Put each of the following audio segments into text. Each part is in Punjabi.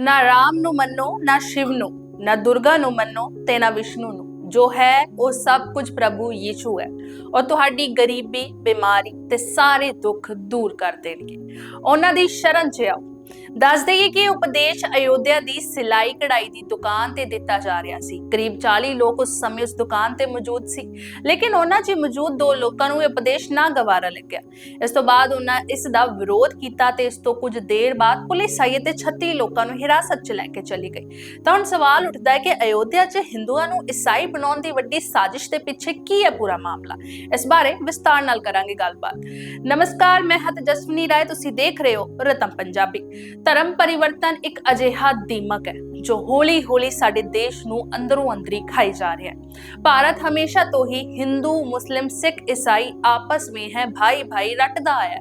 ਨਾ ਰਾਮ ਨੂੰ ਮੰਨੋ, ਨਾ ਸ਼ਿਵ ਨੂੰ, ਨਾ ਦੁਰਗਾ ਨੂੰ ਮੰਨੋ ਤੇ ਨਾ ਵਿਸ਼ਨੂੰ ਨੂੰ। ਜੋ ਹੈ, ਉਹ ਸਭ ਕੁਝ ਪ੍ਰਭੂ ਯੀਸ਼ੂ ਹੈ। ਔਰ ਤੁਹਾਡੀ ਗਰੀਬੀ, ਬਿਮਾਰੀ ਤੇ ਸਾਰੇ ਦੁੱਖ ਦੂਰ ਕਰ ਦੇਣਗੇ। ਉਹਨਾਂ ਦੀ ਸ਼ਰਨ ਚ ਆਓ। ਦੱਸ ਦਈਏ ਕਿ ਉਪਦੇਸ਼ ਅਯੋਧਿਆ ਦੀ ਸਿਲਾਈ ਕਢਾਈ ਦੀ ਦੁਕਾਨ ਤੇ ਦਿੱਤਾ ਜਾ ਰਿਹਾ ਸੀ। ਕਰੀਬ 40 ਲੋਕ ਉਸ ਸਮੇਂ ਉਸ ਦੁਕਾਨ ਤੇ ਮੌਜੂਦ ਸੀ। ਲੇਕਿਨ ਉਹਨਾਂ 'ਚ ਮੌਜੂਦ ਦੋ ਲੋਕਾਂ ਨੂੰ ਇਹ ਉਪਦੇਸ਼ ਨਾ ਗਵਾਰਾ ਲੱਗਿਆ। ਇਸ ਤੋਂ ਬਾਅਦ ਉਹਨਾਂ ਇਸ ਦਾ ਵਿਰੋਧ ਕੀਤਾ ਤੇ ਇਸ ਤੋਂ ਕੁਝ ਦੇਰ ਬਾਅਦ ਪੁਲਿਸ ਆਈ ਤੇ 36 ਲੋਕਾਂ ਨੂੰ ਹਿਰਾਸਤ 'ਚ ਲੈ ਕੇ ਚਲੀ ਗਈ। ਤਾਂ ਹੁਣ ਸਵਾਲ ਉੱਠਦਾ ਹੈ ਕਿ ਅਯੋਧਿਆ 'ਚ ਹਿੰਦੂਆਂ ਨੂੰ ਈਸਾਈ ਬਣਾਉਣ ਦੀ ਵੱਡੀ ਸਾਜ਼ਿਸ਼ ਦੇ ਪਿੱਛੇ ਕੀ ਹੈ ਪੂਰਾ ਮਾਮਲਾ? ਇਸ ਬਾਰੇ ਵਿਸਤਾਰ ਨਾਲ ਕਰਾਂਗੇ ਗੱਲਬਾਤ। ਨਮਸਕਾਰ, ਮੈਂ ਹਤ ਜਸਵਨੀ ਰਾਏ, ਤੁਸੀਂ ਦੇਖ ਰਹੇ ਹੋ ਰਤਮ ਪੰਜਾਬੀ। ਧਰਮ ਪਰਿਵਰਤਨ ਇੱਕ ਅਜਿਹਾ ਦੀਮਕ ਹੈ, ਜੋ ਹੌਲੀ-ਹੌਲੀ ਸਾਡੇ ਦੇਸ਼ ਨੂੰ ਅੰਦਰੋਂ ਅੰਦਰੀ ਖਾਈ ਜਾ ਰਿਹਾ ਹੈ। ਭਾਰਤ ਹਮੇਸ਼ਾ ਤੋਂ ਹੀ ਹਿੰਦੂ, ਮੁਸਲਿਮ, ਸਿੱਖ, ਈਸਾਈ ਆਪਸ ਵਿੱਚ ਹੈ ਭਾਈ ਭਾਈ ਰਟਦਾ ਆਇਆ ਹੈ।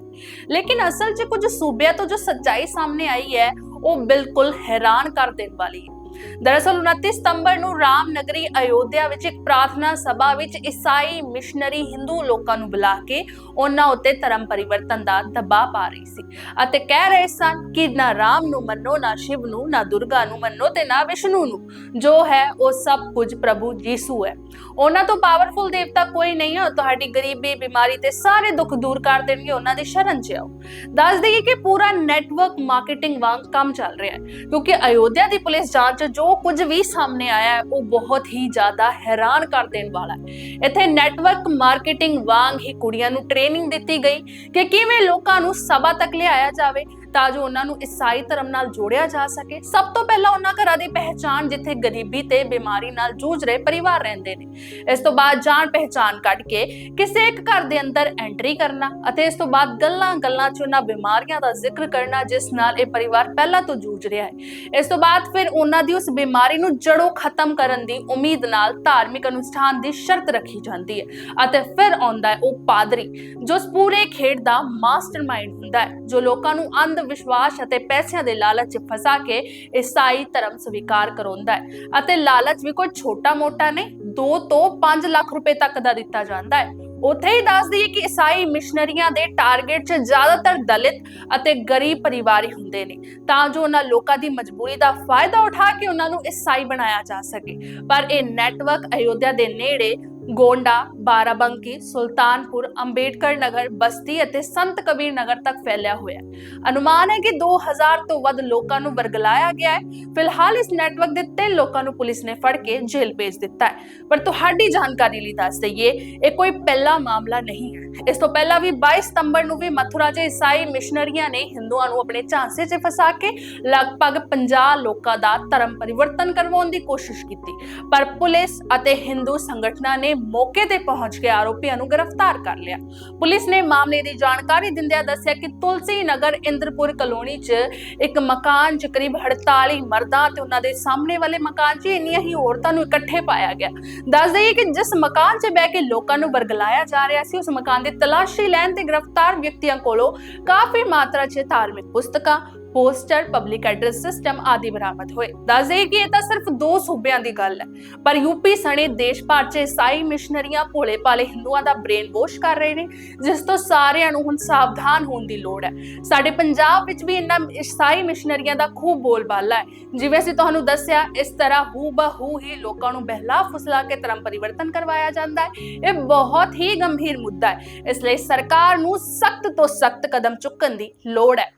ਲੇਕਿਨ ਅਸਲ 'ਚ ਕੁਝ ਸੂਬਿਆਂ ਤੋਂ ਜੋ ਸੱਚਾਈ ਸਾਹਮਣੇ ਆਈ ਹੈ, ਉਹ ਬਿਲਕੁਲ ਹੈਰਾਨ ਕਰ ਦੇਣ ਵਾਲੀ ਹੈ। ਦਰਅਸਲ 29 ਸਤੰਬਰ ਨੂੰ ਰਾਮਨਗਰੀ ਅਯੋਧਿਆ ਵਿੱਚ ਇੱਕ ਪ੍ਰਾਰਥਨਾ ਸਭਾ ਵਿੱਚ ਈਸਾਈ ਮਿਸ਼ਨਰੀ ਹਿੰਦੂ ਲੋਕਾਂ ਨੂੰ ਬੁਲਾ ਕੇ ਉਹਨਾਂ ਉੱਤੇ ਧਰਮ ਪਰਿਵਰਤਨ ਦਾ ਦਬਾਅ ਪਾ ਰਹੀ ਸੀ ਅਤੇ ਕਹਿ ਰਹੇ ਸਨ ਕਿ ਨਾ ਰਾਮ ਨੂੰ ਮੰਨੋ, ਨਾ ਸ਼ਿਵ ਨੂੰ, ਨਾ ਦੁਰਗਾ ਨੂੰ ਮੰਨੋ ਤੇ ਨਾ ਵਿਸ਼ਨੂੰ ਨੂੰ। ਜੋ ਹੈ ਉਹ ਸਭ ਕੁਝ ਪ੍ਰਭੂ ਯੀਸੂ ਹੈ। ਉਹਨਾਂ ਤੋਂ ਪਾਵਰਫੁਲ ਦੇਵਤਾ ਕੋਈ ਨਹੀਂ ਹੈ ਤੁਹਾਡੀ ਗਰੀਬੀ, ਬਿਮਾਰੀ ਤੇ ਸਾਰੇ ਦੁੱਖ ਦੂਰ ਕਰ ਦੇਣਗੇ। ਉਹਨਾਂ ਦੀ ਸ਼ਰਨ 'ਚ ਆਓ। ਦੱਸ ਦਈਏ ਕਿ ਪੂਰਾ ਨੈਟਵਰਕ ਮਾਰਕੀਟਿੰਗ ਵਾਂਗ ਕੰਮ ਚੱਲ ਰਿਹਾ ਹੈ। ਕਿਉਂਕਿ ਅਯੋਧਿਆ ਦੀ ਪੁਲਿਸ ਜਾਂਚ ਜੋ ਕੁਝ ਵੀ ਸਾਹਮਣੇ ਆਇਆ ਹੈ, ਉਹ ਬਹੁਤ ਹੀ ਜ਼ਿਆਦਾ ਹੈਰਾਨ ਕਰ ਦੇਣ ਵਾਲਾ ਹੈ। ਇੱਥੇ ਨੈਟਵਰਕ ਮਾਰਕੀਟਿੰਗ ਵਾਂਗ ਹੀ ਕੁੜੀਆਂ ਨੂੰ ਟ੍ਰੇਨਿੰਗ ਦਿੱਤੀ ਗਈ ਕਿ ਕਿਵੇਂ ਲੋਕਾਂ ਨੂੰ ਸਭਾ ਤੱਕ ਲਿਆਇਆ ਜਾਵੇ ਤਾਂ ਜੋ ਉਹਨਾਂ ਨੂੰ ਈਸਾਈ ਧਰਮ ਨਾਲ ਜੋੜਿਆ ਜਾ ਸਕੇ। ਸਭ ਤੋਂ ਪਹਿਲਾਂ ਉਹਨਾਂ ਘਰਾਂ ਦੀ ਪਹਿਚਾਣ ਜਿੱਥੇ ਗਰੀਬੀ ਤੇ ਬਿਮਾਰੀ ਨਾਲ ਜੂਝ ਰਹੇ ਪਰਿਵਾਰ ਰਹਿੰਦੇ ਨੇ। ਇਸ ਤੋਂ ਬਾਅਦ ਜਾਣ ਪਹਿਚਾਣ ਕੱਢ ਕੇ ਕਿਸੇ ਇੱਕ ਘਰ ਦੇ ਅੰਦਰ ਐਂਟਰੀ ਕਰਨਾ ਅਤੇ ਇਸ ਤੋਂ ਬਾਅਦ ਗੱਲਾਂ-ਗੱਲਾਂ 'ਚ ਉਹਨਾਂ ਬਿਮਾਰੀਆਂ ਦਾ ਜ਼ਿਕਰ ਕਰਨਾ ਜਿਸ ਨਾਲ ਇਹ ਪਰਿਵਾਰ ਪਹਿਲਾਂ ਤੋਂ ਜੂਝ ਰਿਹਾ ਹੈ। ਇਸ ਤੋਂ ਬਾਅਦ ਫਿਰ ਉਹਨਾਂ ਦੀ ਉਸ ਬਿਮਾਰੀ ਨੂੰ ਜੜੋਂ ਖਤਮ ਕਰਨ ਦੀ ਉਮੀਦ ਨਾਲ ਧਾਰਮਿਕ ਅਨੁਸ਼ਠਾਨ ਦੀ ਸ਼ਰਤ ਰੱਖੀ ਜਾਂਦੀ ਹੈ ਅਤੇ ਫਿਰ ਆਉਂਦਾ ਹੈ ਉਹ ਪਾਦਰੀ, ਜੋ ਪੂਰੇ ਖੇਡ ਦਾ ਮਾਸਟਰਮਾਈਂਡ ਹੁੰਦਾ ਹੈ, ਜੋ ਲੋਕਾਂ ਨੂੰ ਅੰਧ ਵਿਸ਼ਵਾਸ ਅਤੇ ਪੈਸਿਆਂ ਦੇ ਲਾਲਚ 'ਚ ਫਸਾ ਕੇ ਈਸਾਈ ਧਰਮ ਸਵੀਕਾਰ ਕਰਾਉਂਦਾ ਹੈ ਅਤੇ ਲਾਲਚ ਵੀ ਕੋਈ ਛੋਟਾ ਮੋਟਾ ਨਹੀਂ 2 ਤੋਂ 5 ਲੱਖ ਰੁਪਏ ਤੱਕ ਦਾ ਦਿੱਤਾ ਜਾਂਦਾ ਹੈ। ਉੱਥੇ ਹੀ ਦੱਸ ਦਈਏ ਕਿ ਈਸਾਈ ਮਿਸ਼ਨਰੀਆਂ ਦੇ ਟਾਰਗੇਟ 'ਚ ਜ਼ਿਆਦਾਤਰ ਦਲਿਤ ਅਤੇ ਗਰੀਬ ਪਰਿਵਾਰ ਹੀ ਹੁੰਦੇ ਨੇ, ਤਾਂ ਜੋ ਉਹਨਾਂ ਲੋਕਾਂ ਦੀ ਮਜਬੂਰੀ ਦਾ ਫਾਇਦਾ ਉਠਾ ਕੇ ਉਹਨਾਂ ਨੂੰ ਈਸਾਈ ਬਣਾਇਆ ਜਾ ਸਕੇ। ਪਰ ਇਹ ਨੈਟਵਰਕ ਅਯੋਧਿਆ ਦੇ ਨੇੜੇ ਗੋਂਡਾ, ਬਾਰਾਬੰਕੀ, ਸੁਲਤਾਨਪੁਰ, ਅੰਬੇਡਕਰ ਨਗਰ, ਬਸਤੀ ਅਤੇ ਸੰਤ ਕਬੀਰ ਨਗਰ ਤੱਕ ਫੈਲਿਆ ਹੋਇਆ ਹੈ। ਅਨੁਮਾਨ ਹੈ ਕਿ 2000 ਤੋਂ ਵੱਧ ਲੋਕਾਂ ਨੂੰ ਵਰਗਲਾਇਆ ਗਿਆ ਹੈ। ਫਿਲਹਾਲ ਇਸ ਨੈਟਵਰਕ ਦੇ ਤਿੰਨ ਲੋਕਾਂ ਨੂੰ ਪੁਲਿਸ ਨੇ ਫੜ ਕੇ ਜੇਲ੍ਹ ਭੇਜ ਦਿੱਤਾ ਹੈ। ਪਰ ਤੁਹਾਡੀ ਜਾਣਕਾਰੀ ਲਈ ਦੱਸ ਦਈਏ, ਇਹ ਕੋਈ ਪਹਿਲਾ ਮਾਮਲਾ ਨਹੀਂ ਹੈ। ਇਸ ਤੋਂ ਪਹਿਲਾਂ ਵੀ 22 ਸਤੰਬਰ ਨੂੰ ਵੀ ਮਥੁਰਾ 'ਚ ਈਸਾਈ ਮਿਸ਼ਨਰੀਆਂ ਨੇ ਹਿੰਦੂਆਂ ਨੂੰ ਆਪਣੇ ਝਾਂਸੇ 'ਚ ਫਸਾ ਕੇ ਲਗਭਗ 50 ਲੋਕਾਂ ਦਾ ਧਰਮ ਪਰਿਵਰਤਨ ਕਰਵਾਉਣ ਦੀ ਕੋਸ਼ਿਸ਼ ਕੀਤੀ। ਪਰ ਪੁਲਿਸ ਅਤੇ ਹਿੰਦੂ ਸੰਗਠਨਾਂ ਨੇ ਮੌਕੇ ਤੇ ਪਹੁੰਚ ਕੇ ਆਰੋਪੀਆਂ ਨੂੰ ਗ੍ਰਿਫਤਾਰ ਕਰ ਲਿਆ। ਪੁਲਿਸ ਨੇ ਮਾਮਲੇ ਦੀ ਜਾਣਕਾਰੀ ਦਿੰਦਿਆਂ ਦੱਸਿਆ ਕਿ ਤੁਲਸੀ ਨਗਰ ਇੰਦਰਪੁਰ ਕਲੋਨੀ 'ਚ ਇੱਕ ਮਕਾਨ 'ਚ ਕਰੀਬ 48 ਮਰਦਾਂ ਤੇ ਉਹਨਾਂ ਦੇ ਸਾਹਮਣੇ ਵਾਲੇ ਮਕਾਨ 'ਚ ਇੰਨੀਆਂ ਹੀ ਔਰਤਾਂ ਨੂੰ ਇਕੱਠੇ ਪਾਇਆ ਗਿਆ। ਦੱਸ ਦਈਏ ਕਿ ਜਿਸ ਮਕਾਨ 'ਚ ਬਹਿ ਕੇ ਲੋਕਾਂ ਨੂੰ ਵਰਗਲਾਇਆ ਜਾ ਰਿਹਾ ਸੀ, ਉਸ ਮਕਾਨ ਦੀ ਤਲਾਸ਼ੀ ਲੈਣ ਤੇ ਗ੍ਰਿਫਤਾਰ ਵਿਅਕਤੀਆਂ ਕੋਲੋਂ ਕਾਫੀ ਮਾਤਰਾ 'ਚ ਧਾਰਮਿਕ ਪੁਸਤਕਾਂ ਪੋਸਟਰ ਪਬਲਿਕ ਐਡਰੈਸ ਸਿਸਟਮ ਆਦਿ ਬਰਾਮਦ ਹੋਏ। ਦੱਸ ਦਈਏ ਕਿ ਇਹ ਤਾਂ ਸਿਰਫ ਦੋ ਸੂਬਿਆਂ ਦੀ ਗੱਲ ਹੈ। ਪਰ ਯੂਪੀ ਸਣੇ ਦੇਸ਼ ਭਰ 'ਚ ਈਸਾਈ ਮਿਸ਼ਨਰੀਆਂ ਭੋਲੇ ਭਾਲੇ ਹਿੰਦੂਆਂ ਦਾ ਬ੍ਰੇਨ ਵਾਸ਼ ਕਰ ਰਹੇ ਨੇ, ਜਿਸ ਤੋਂ ਸਾਰਿਆਂ ਨੂੰ ਹੁਣ ਸਾਵਧਾਨ ਹੋਣ ਦੀ ਲੋੜ ਹੈ। ਸਾਡੇ ਪੰਜਾਬ ਵਿੱਚ ਵੀ ਇਹਨਾਂ ਈਸਾਈ ਮਿਸ਼ਨਰੀਆਂ ਦਾ ਖੂਬ ਬੋਲਬਾਲਾ ਹੈ। ਜਿਵੇਂ ਅਸੀਂ ਤੁਹਾਨੂੰ ਦੱਸਿਆ, ਇਸ ਤਰ੍ਹਾਂ ਹੂ ਬਹੂ ਹੀ ਲੋਕਾਂ ਨੂੰ ਬਹਿਲਾ ਫੁਸਲਾ ਕੇ ਧਰਮ ਪਰਿਵਰਤਨ ਕਰਵਾਇਆ ਜਾਂਦਾ ਹੈ। ਇਹ ਬਹੁਤ ਹੀ ਗੰਭੀਰ ਮੁੱਦਾ ਹੈ। ਇਸ ਲਈ ਸਰਕਾਰ ਨੂੰ ਸਖਤ ਤੋਂ ਸਖਤ ਕਦਮ ਚੁੱਕਣ ਦੀ ਲੋੜ ਹੈ।